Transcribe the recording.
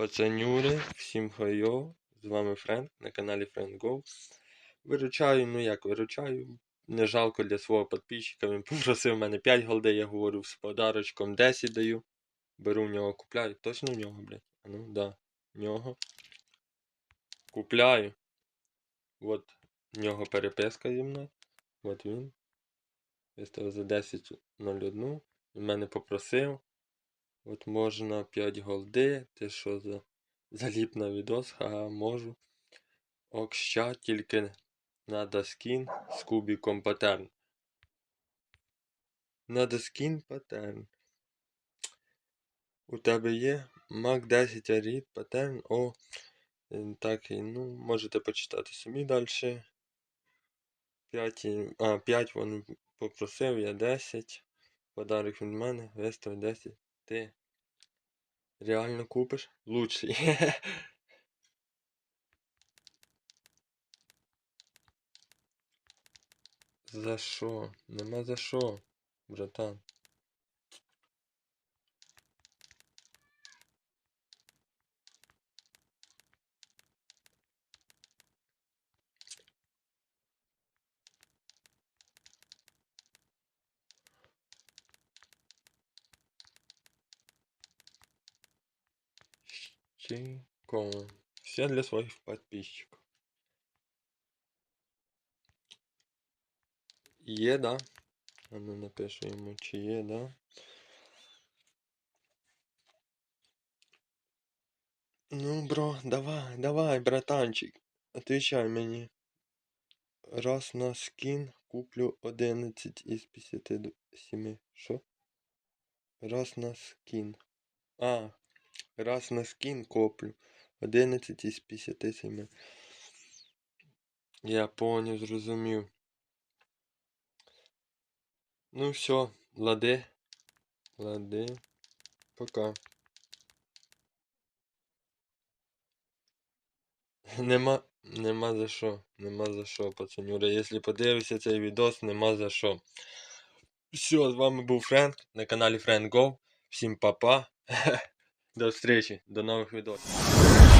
Пацанюри, всім хайо, з вами Френк на каналі Френк Go. Виручаю, ну як виручаю, не жалко для свого підписчика, він попросив мене 5 голди, я говорю, з подарочком 10 даю. Беру в нього, купляю. Точно в нього, блядь? Ну, да, в нього. Купляю. От в нього переписка зі мною. От він. Виставив за 10.01. Він мене попросив. От можна 5 голди. Ти що за заліп на відос? Ха, можу. Ок, ща, тільки надо скін з кубіком паттерн. Надо скін паттерн. У тебе є Mac 10 Arid паттерн. О, так, і, ну, можете почитати самі далі. 5, а, 5 він попросив, я 10. Подарок від мене, вистав 10. Ти реально купишь Лучший. За що? Нема за що, братан. Чайко. Все для своих подписчиков. Є, да? А ну напишу йому, чи є, да? Ну, бро, давай, давай, братанчик. Отвечай мені. Раз на скін куплю 11 із 57. Що? Раз на скін. А, раз на скін куплю 11 із 57. Я понял, зрозумів. Ну все, лади. Лади. Пока. Нема, нема за що, нема за що, пацанюра. Якщо подивишся цей відос, нема за що. Все, з вами був Френк на каналі Френк Go. Всім па-па. До встречи, до нових відосів.